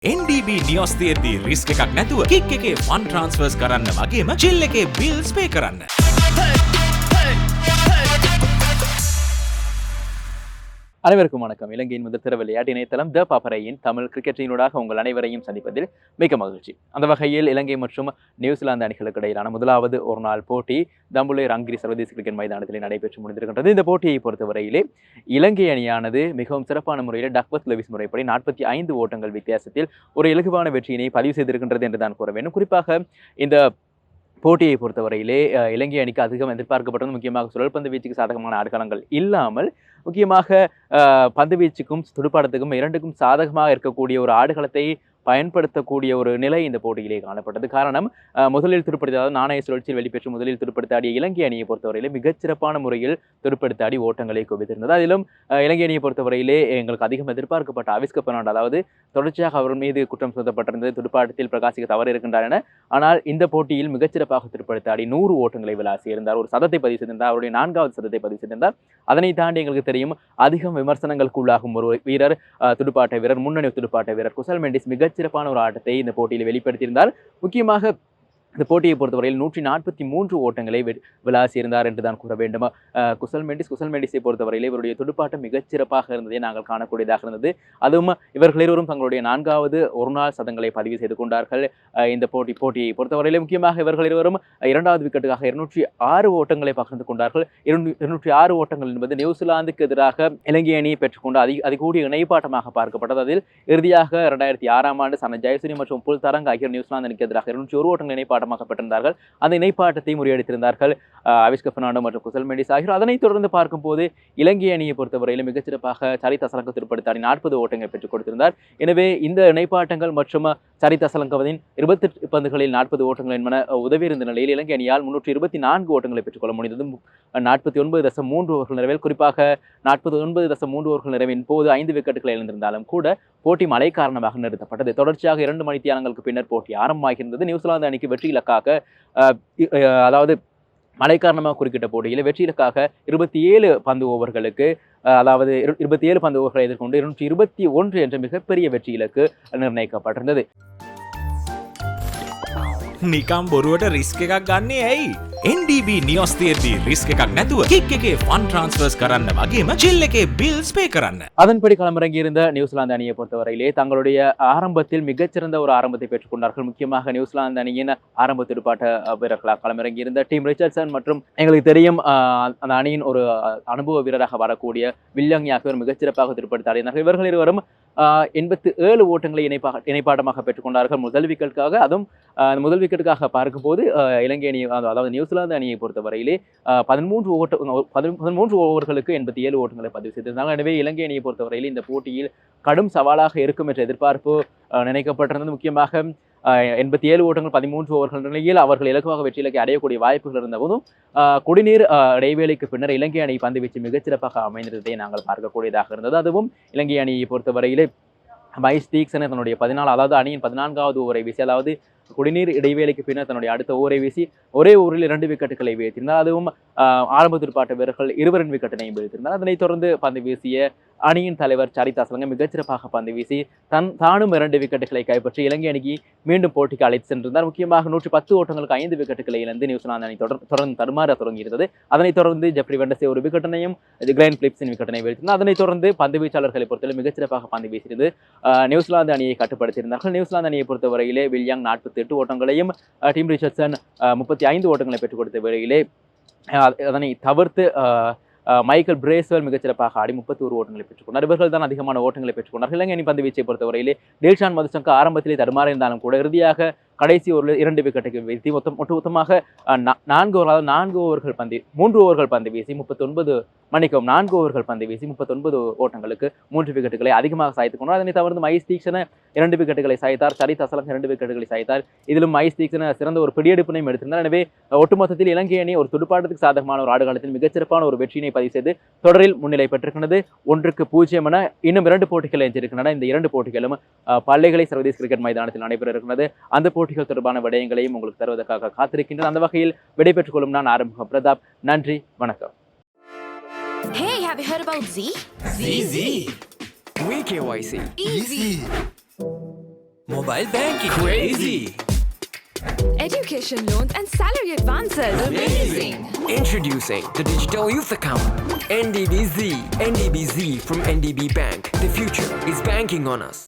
NDB news තියද්දී risk එකක් නැතුව kick එකේ ෆන් ට්‍රන්ස්ෆර්ස් කරන්න වගේම චිල් එකේ බිල්ස් පේ කරන්න. அனைவருக்கும் வணக்கம். இலங்கையின் முதற்தர விளையாட்டு இணையதளம் த பாப்பரையின் தமிழ் கிரிக்கெட்டினூடாக உங்கள் அனைவரையும் சந்திப்பதில் மிக மகிழ்ச்சி. அந்த வகையில் இலங்கை மற்றும் நியூசிலாந்து அணிகளுக்கு இடையிலான முதலாவது ஒரு நாள் போட்டி தம்புலே ரங்கிரி சர்வதேச கிரிக்கெட் மைதானத்தில் நடைபெற்று முடிந்திருக்கின்றது. இந்த போட்டியை பொறுத்தவரையிலே இலங்கை அணியானது மிகவும் சிறப்பான முறையில் டக்வத் லெவிஸ் முறைப்படி நாற்பத்தி ஐந்து ஓட்டங்கள் வித்தியாசத்தில் ஒரு இலகுவான வெற்றியினை பதிவு செய்திருக்கின்றது என்று தான் கூற வேண்டும். குறிப்பாக இந்த போட்டியை பொறுத்தவரையிலே இலங்கை அணிக்கு அதிகம் எதிர்பார்க்கப்பட்டது முக்கியமாக சுழல்பந்து வீச்சுக்கு சாதகமான ஆடுகளங்கள் இல்லாமல் முக்கியமாக பந்து வீச்சுக்கும் துடுப்பாட்டத்துக்கும் இரண்டுக்கும் சாதகமாக இருக்கக்கூடிய ஒரு ஆடுகளத்தை பயன்படுத்தக்கூடிய ஒரு நிலை இந்த போட்டியிலே காணப்பட்டது. காரணம் முதலில் துடுப்படுத்த அதாவது நாணய சுழற்சியில் வெளிப்பெற்று முதலில் துடுப்படுத்தாடிய இலங்கை அணியை பொறுத்தவரையிலே மிகச்சிறப்பான முறையில் துடுப்படுத்தாடி ஓட்டங்களை குவித்திருந்தது. அதிலும் இலங்கை அணியை பொறுத்தவரையிலே எங்களுக்கு அதிகம் எதிர்பார்க்கப்பட்ட அவிஸ்க பெர்னாண்டோ அதாவது தொடர்ச்சியாக அவர் மீது குற்றம் சுமத்தப்பட்டிருந்தது. துடுப்பாட்டத்தில் பிரகாசிக்க தவறு இருக்கின்றார் என ஆனால் இந்த போட்டியில் மிகச்சிறப்பாக துடுப்படுத்தாடி நூறு ஓட்டங்களை விளாசி இருந்தார் ஒரு சதத்தை பதிவு செய்திருந்தார். அவருடைய நான்காவது சதத்தை பதிவு செய்திருந்தார். அதனை தாண்டி எங்களுக்கு தெரியும் அதிகம் விமர்சனங்களுக்கு உள்ளாகும் ஒரு வீரர் துடுப்பாட்ட வீரர் முன்னணி துடுப்பாட்ட வீரர் குசல் மெண்டிஸ் சிறப்பான ஒரு ஆட்டத்தை இந்த போட்டியில் வெளிப்படுத்தியிருந்தார் முக்கியமாக இந்த போட்டியை பொறுத்தவரையில் நூற்றி நாற்பத்தி மூன்று ஓட்டங்களை வி- விளாசியிருந்தார் என்று தான் கூற வேண்டும்? குசல் மெண்டிஸ் குசல் மெண்டிஸை பொறுத்தவரையில் இவருடைய துடுப்பாட்டம் மிகச்சிறப்பாக இருந்ததை நாங்கள் காணக்கூடியதாக இருந்தது. அதுவும் இவர்கள் இருவரும் தங்களுடைய நான்காவது ஒரு நாள் சதங்களை பதிவு செய்து கொண்டார்கள். இந்த போட்டி போட்டியை பொறுத்தவரையில் முக்கியமாக இவர்கள் இருவரும் இரண்டாவது விக்கெட்டுக்காக இருநூற்றி ஆறு ஓட்டங்களை பகிர்ந்து கொண்டார்கள். இருநூற்றி ஆறு ஓட்டங்கள் என்பது நியூசிலாந்துக்கு எதிராக இலங்கை அணியை பெற்றுக்கொண்டு அதிக அதிகூடிய இணைப்பாட்டமாக பார்க்கப்பட்டது. அதில் இறுதியாக இரண்டாயிரத்தி ஆறாம் ஆண்டு சன ஜெயசூரி மற்றும் புல் தரங் ஆகியோர் நியூசிலாந்து அணிக்கு எதிராக இருநூற்றி ஒரு ஓட்டங்கள் இணைப்பாட்டமாக பெற்றிருந்தார்கள் அந்த இணைப்பாட்டத்தை முறியடித்திருந்தார்கள் அஹ், அவிஸ்க பெர்னாண்டோ மற்றும் குசல் மெண்டிஸ் ஆகியோர். அதனைத் தொடர்ந்து பார்க்கும்போது இலங்கை அணியை பொறுத்தவரையிலும் மிகச்சிறப்பாக சரித் அசலங்க திருப்படுத்தாடி நாற்பது ஓட்டங்கள் பெற்றுக் கொடுத்திருந்தார். எனவே இந்த இணைப்பாட்டங்கள் மற்றும் சரித் அசலங்கவதின் இருபத்தெட்டு பந்துகளில் நாற்பது ஓட்டங்கள் என்பன உதவி இருந்த நிலையில் இலங்கை அணியால் முன்னூற்றி இருபத்தி நான்கு ஓட்டங்களை பெற்றுக்கொள்ள முடிந்தது நாற்பத்தி ஒன்பது தசம் மூன்று ஓவர்கள் நிறைவில் குறிப்பாக நாற்பது ஒன்பது தசம் மூன்று ஓவர்கள் நிறைவின் போது ஐந்து விக்கெட்டுகளை இழந்திருந்தாலும் கூட போட்டி மழை காரணமாக நிறுத்தப்பட்டது. தொடர்ச்சியாக இரண்டு மணித்தியாலங்களுக்கு பின்னர் போட்டி ஆரம்பமாகியிருந்தது. நியூசிலாந்து அணிக்கு வெற்றி இலக்காக அஹ், இ- அஹ், அதாவது மழை காரணமாக குறுக்கிட்ட போட்டியில் வெற்றி இலக்காக இருபத்தி ஏழு பந்து ஓவர்களுக்கு அஹ், அதாவது இரு- இருபத்தி ஏழு பந்து ஓவர்களை எதிர்கொண்டு இருநூற்றி இருபத்தி ஒன்று என்ற மிகப்பெரிய வெற்றி இலக்கு நிர்ணயிக்கப்பட்டிருந்தது නිකම් බොරුවට රිස්ක එකක් ගන්නේ ඇයි. NDB නිියස් තියද්දී රිස්ක එකක් නැතුව කික් එකේ ෆන් ට්‍රන්ස්ෆර්ස් කරන්න වගේම චිල් එකේ බිල්ස් පේ කරන්න. அதன்படி களமிறங்கியிருந்த நியூசிலாந்து அணியை பொறுத்தவரையிலே தங்களுடைய ஆரம்பத்தில் மிகச்சிறந்த ஒரு ஆரம்பத்தை பெற்றுக்கொண்டார்கள் முக்கியமாக நியூசிலாந்து அணியின் ஆரம்ப துடுப்பாட்ட அஹ், வீரர்களாக களமிறங்கியிருந்த டீம் ரிச்சர்ட்சன் மற்றும் எங்களுக்கு தெரியும் அஹ், அந்த அணியின் ஒரு அஹ், அனுபவ வீரராக வரக்கூடிய வில்லியம் ஆகியோர் மிகச்சிறப்பாக துடுப்படுத்தாடினார்கள் இவர்கள் இருவரும் எண்பத்து ஏழு ஓட்டங்களை இணைப்பாக இணைப்பாட்டமாக பெற்றுக்கொண்டார்கள் முதல் விக்கெட்டுக்காக அதுவும் அஹ், அந்த முதல் விக்கெட்டுக்காக பார்க்கும்போது இலங்கை அணி அதாவது நியூசிலாந்து அணியை பொறுத்தவரையிலே பதிமூன்று ஓட்ட பதிமூன்று ஓவர்களுக்கு எண்பத்தி ஏழு ஓட்டங்களை பதிவு செய்திருந்தாங்க. எனவே இலங்கை அணியை பொறுத்தவரையில் இந்த போட்டியில் கடும் சவாலாக இருக்கும் என்ற எதிர்பார்ப்பு நினைக்கப்பட்டிருந்தது. முக்கியமாக எண்பத்தி ஏழு ஓட்டங்கள் பதிமூன்று ஓவர்கள் நிலையில் அவர்கள் இலக்குவாக வெற்றி இலக்கை அடையக்கூடிய வாய்ப்புகள் இருந்தபோதும் குடிநீர் இடைவேளைக்கு பின்னர் இலங்கை அணி பந்து வீச்சு மிகச்சிறப்பாக அமைந்திருந்ததை நாங்கள் பார்க்கக்கூடியதாக இருந்தது. அதுவும் இலங்கை அணியை பொறுத்தவரையிலே மைஸ் தீக்ஸன தன்னுடைய பதினாலு அதாவது அணியின் பதினான்காவது ஓவரை வீசி அதாவது குடிநீர் இடைவேளைக்கு பின்னர் தன்னுடைய அடுத்த ஓரை வீசி ஒரே ஓவரில் இரண்டு விக்கெட்டுகளை வீழ்த்தியிருந்தார். அதுவும் ஆஹ், ஆரம்ப துடுப்பாட்ட வீரர்கள் இருவரின் விக்கெட்டினையும் வீழ்த்தியிருந்தார். அதனைத் தொடர்ந்து பந்து வீசிய அணியின் தலைவர் சரிதா சலங்க மிகச்சிறப்பாக பந்து வீசி தன் தானும் இரண்டு விக்கெட்டுகளை கைப்பற்றி இலங்கை அணிக்கு மீண்டும் போட்டிக்கு அழைத்து சென்றிருந்தார். முக்கியமாக நூற்றி பத்து ஓட்டங்களுக்கு ஐந்து விக்கெட்டுகளை இழந்து நியூசிலாந்து அணி தொடர் தொடர்ந்து தடுமாற தொடங்கியிருந்தது. அதனைத் தொடர்ந்து ஜெப்ரி வெண்டசே ஒரு விக்கெட்டினையும் கிளைன் பிலிப்ஸின் விக்கெட்டினை வீழ்த்தினார். அதனைத் தொடர்ந்து பந்து வீச்சாளர்களை பொறுத்தவரை மிகச்சிறப்பாக பந்து வீசியது நியூசிலாந்து அணியை கட்டுப்படுத்தியிருந்தார்கள். நியூசிலாந்து அணியை பொறுத்தவரையிலே வில்லியாங் நாற்பத்தி எட்டு ஓட்டங்களையும் டீம் ரிச்சர்ட்சன் முப்பத்தி ஐந்து ஓட்டங்களை பெற்றுக் கொடுத்த வேளையிலே அதனை தவிர்த்து மைக்கேல் பிரேஸ்வெல் மிகச்சிறப்பாக ஆடி முப்பத்தி ஒரு ஓட்டங்களை பெற்றுக்கொண்டார். இவர்கள் தான் அதிகமான ஓட்டங்களை பெற்றுக்கொண்டார் இலங்கை அணி பந்து வீச்சை பொறுத்தவரையிலே டேல்ஷான் மதுசங்கா ஆரம்பத்திலே தடுமாற இருந்தாலும் கூட இறுதியாக கடைசி ஒரு இரண்டு விக்கெட்டுக்கு வீழ்த்தி மொத்தம் ஒட்டுமொத்தமாக நா- நான்கு ஓவர் நான்கு ஓவர்கள் பந்து மூன்று ஓவர்கள் பந்து வீசி முப்பத்தொன்பது மணிக்கும் நான்கு ஓவர்கள் பந்து வீசி முப்பத்தொன்பது ஓட்டங்களுக்கு மூன்று விக்கெட்டுகளை அதிகமாக சாய்த்துக் கொண்டார். அதனை தவிர்த்து மைஸ் தீக்ஷன இரண்டு விக்கெட்டுகளை சாய்த்தார். சரித் அசலம் இரண்டு விக்கெட்டுகளை சாய்த்தார். இதிலும் மைஸ் தீக்ஷன சிறந்த ஒரு பிடியெடுப்பினையும் எடுத்திருந்தார். எனவே ஒட்டுமொத்தத்தில் இலங்கை அணி ஒரு துடுப்பாட்டத்துக்கு சாதகமான ஒரு ஆடுகாலத்தில் மிகச்சிறப்பான ஒரு வெற்றியினை பதிவு செய்து தொடரில் முன்னிலை பெற்றிருக்கிறது. ஒன்றுக்கு பூஜ்ஜியம் என இன்னும் இரண்டு போட்டிகள் எஞ்சிருக்கின்றன இந்த இரண்டு போட்டிகளும் பள்ளிகளை சர்வதேச கிரிக்கெட் மைதானத்தில் நடைபெற இருக்கிறது அந்த போட்டி போட்டிகள் தொடர்பான விடயங்களையும் உங்களுக்கு தருவதற்காக காத்திருக்கின்றன அந்த வகையில் விடைபெற்றுக் கொள்ளும் நான் ஆரம்பம் பிரதாப் நன்றி வணக்கம் Hey, have you heard about Z? ZZ. We KYC. Easy. mobile banking. Crazy. Education loans and salary advances. Amazing. Introducing the Digital Youth Account. NDBZ. NDBZ from NDB Bank. The future is banking on us.